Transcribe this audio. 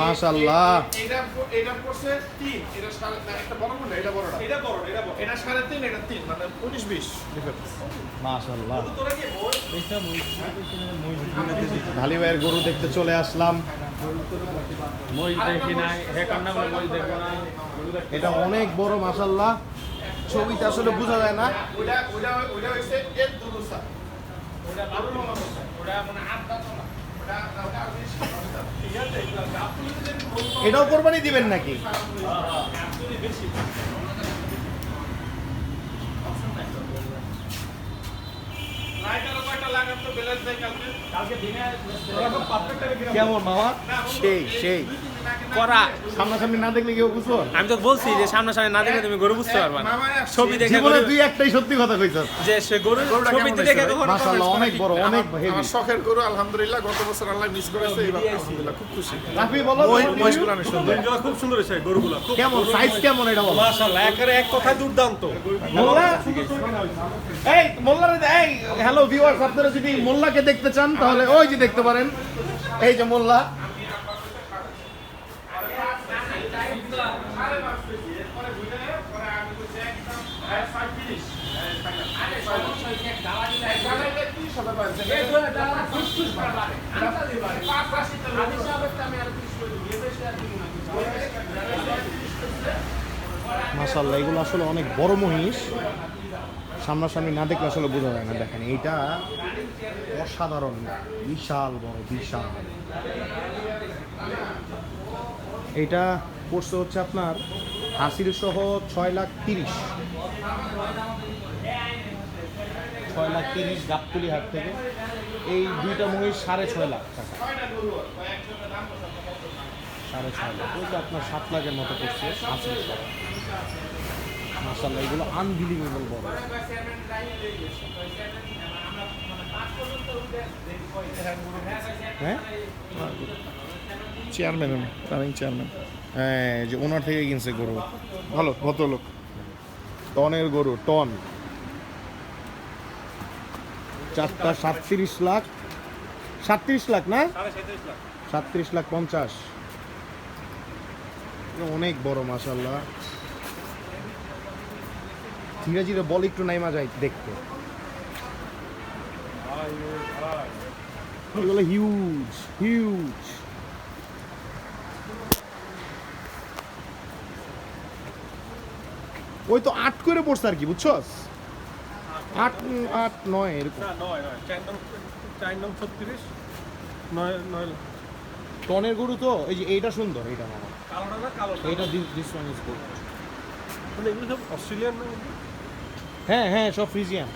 মাশাআল্লাহ। এটা এটা পড়ছে তিন। এটা সাড়ে একটা বড় এটা বড়টা এটা বড় এটা বড়। এটা সাড়ে তিন এটা তিন মানে উনিশ বিশ ডিফারেন্স মাশাআল্লাহ। তোরা কি বল? ঢালি ভাইয়ের গরু দেখতে চলে আসলাম। মই দেখি নাই হে কান্না করে মই দেখব না। এটা অনেক বড় মাশাআল্লাহ। ছবিতে আসলে বোঝা যায় না। ওটা ওটা ওটা হচ্ছে এর দুরুসা ওটা বারো নম্বর বস্তা। ওটা মানে আট দাঁত না। ওটা ওটা আর বেশি এটাও কোরবানি দিবেন নাকি? কেমন মামা? সেই সেই। করা। সামনাসামনি না দেখলে কেউ বুঝব? আমি তো বলছি যে সামনাসামনি না দেখে তুমি গরু বুঝতে পারবা না। ছবি দেখে জীবনে একটাই সত্যি কথা কইছস যে সে গরু ছবিতে দেখে? কখনো মাশাআল্লাহ অনেক বড় অনেক হেভি আমার শখের গরু আলহামদুলিল্লাহ গত বছর আল্লাহ মিস করেছে এবার আলহামদুলিল্লাহ খুব খুশি। রাফি বলো মহিষগুলো সুন্দর গরুগুলো খুব সুন্দর হয়েছে গরুগুলো খুব কেমন? সাইজ কেমন এটা বলো? মাশাআল্লাহ একেবারে এক কথায় দুর্দান্ত। মোল্লা? এই মোল্লারে এই হ্যালো ভিউয়ার্স আপনারা যদি মোল্লাকে দেখতে চান তাহলে ওই যে দেখতে পারেন। এই যে মোল্লা। মাশাল্লাহ এগুলো আসলে অনেক বড় মহিষ। সামনাসামনি না দেখলে আসলে বোঝা যায় না, দেখেন, এইটা অসাধারণ, বিশাল বড়, বিশাল। এইটা পড়ছে হচ্ছে আপনার হাসিল সহ ছয় লাখ তিরিশ। ছয় লাখ তিরিশ গাবতলি হাট থেকে। এই দুইটা মহিষ সাড়ে ছয় লাখ টাকা। সাড়ে ছয় লাখ। ওই তো আপনার সাত লাখের মতো পড়ছে হাসিল সহ মাসাল্লাহ এগুলো আনবিলিভেবল বড়। হ্যাঁ? চেয়ারম্যান চেয়ারম্যান যে ওনার থেকে কিনছে গরু। ভালো ভদ্রলোক। টনের গরু টন। চারটা সাতত্রিশ লাখ। সাতত্রিশ লাখ না? সাতত্রিশ লাখ পঞ্চাশ। অনেক বড় মাসাল্লাহ ধীরে ধীরে বল একটু নাইমা যায় দেখতে। হিউজ হিউজ ওই তো আট করে পড়ছে আর কি বুঝছ আট আট নয় এরকম। টনের গরু তো এই যে এইটা সুন্দর এইটা এইটা সব অস্ট্রেলিয়ান না হ্যাঁ হ্যাঁ সব ফ্রিজিয়ান।